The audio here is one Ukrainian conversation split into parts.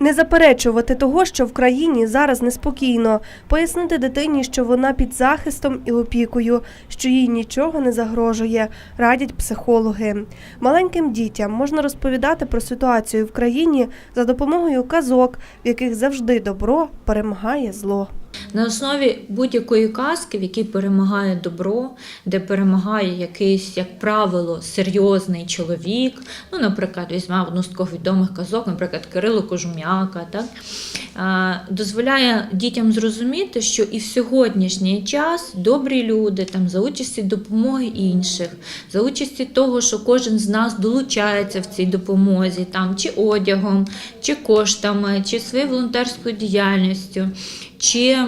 Не заперечувати того, що в країні зараз неспокійно, пояснити дитині, що вона під захистом і опікою, що їй нічого не загрожує, радять психологи. Маленьким дітям можна розповідати про ситуацію в країні за допомогою казок, в яких завжди добро перемагає зло. На основі будь-якої казки, в якій перемагає добро, де перемагає якийсь, як правило, серйозний чоловік. Ну, наприклад, візьмемо одну з таких відомих казок, наприклад, Кирило Кожум'яка, так? дозволяє дітям зрозуміти, що і в сьогоднішній час добрі люди там, за участі допомоги інших, за участі того, що кожен з нас долучається в цій допомозі, там, чи одягом, чи коштами, чи своєю волонтерською діяльністю, чи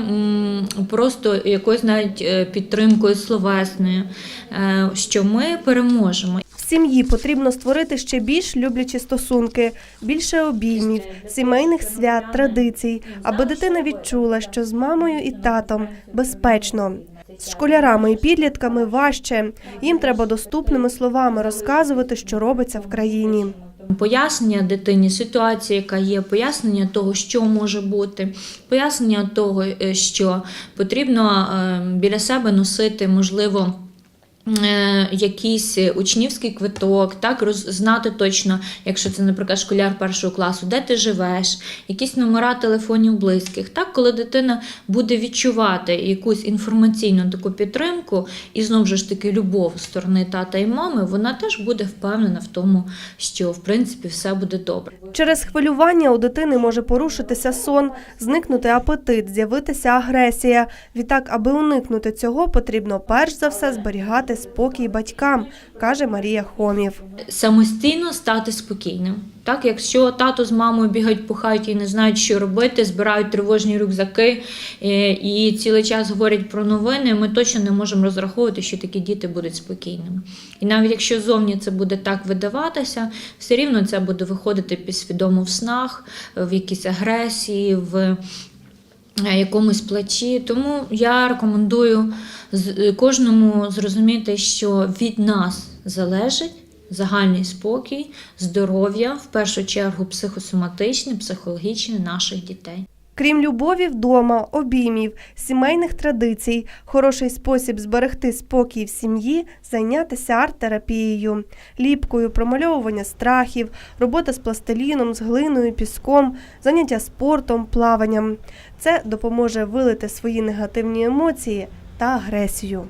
просто якоюсь навіть е, підтримкою словесною, е, що ми переможемо. Сім'ї потрібно створити ще більш люблячі стосунки, більше обіймів, сімейних свят, традицій, аби дитина відчула, що з мамою і татом безпечно. З школярами і підлітками важче. Їм треба доступними словами розказувати, що робиться в країні. Пояснення дитині ситуації, яка є, пояснення того, що може бути, пояснення того, е, що потрібно е, біля себе носити, можливо. Е, Якийсь учнівський квиток, так роз, знати точно, якщо це, наприклад, школяр першого класу, де ти живеш, якісь номера телефонів близьких. Так, коли дитина буде відчувати якусь інформаційну таку підтримку і знову ж таки любов з сторони тата і мами, вона теж буде впевнена в тому, що в принципі все буде добре. Через хвилювання у дитини може порушитися сон, зникнути апетит, з'явитися агресія. Відтак, аби уникнути цього, потрібно перш за все зберігати спокій батькам, каже Марія Хомів. самостійно стати спокійним. Так, якщо тато з мамою бігають по хаті і не знають, що робити, збирають тривожні рюкзаки е, і цілий час говорять про новини, ми точно не можемо розраховувати, що такі діти будуть спокійними. І навіть якщо зовні це буде так видаватися, все рівно це буде виходити підсвідомо в снах, в якійсь агресії, в якомусь плачі. Тому я рекомендую з- кожному зрозуміти, що від нас залежить загальний спокій, здоров'я, в першу чергу психосоматичне, психологічне наших дітей. Крім любові вдома, обіймів, сімейних традицій, хороший спосіб зберегти спокій в сім'ї зайнятися арт-терапією, ліпкою, промальовування страхів, робота з пластиліном, з глиною, піском, заняття спортом, плаванням. Це допоможе вилити свої негативні емоції та агресію.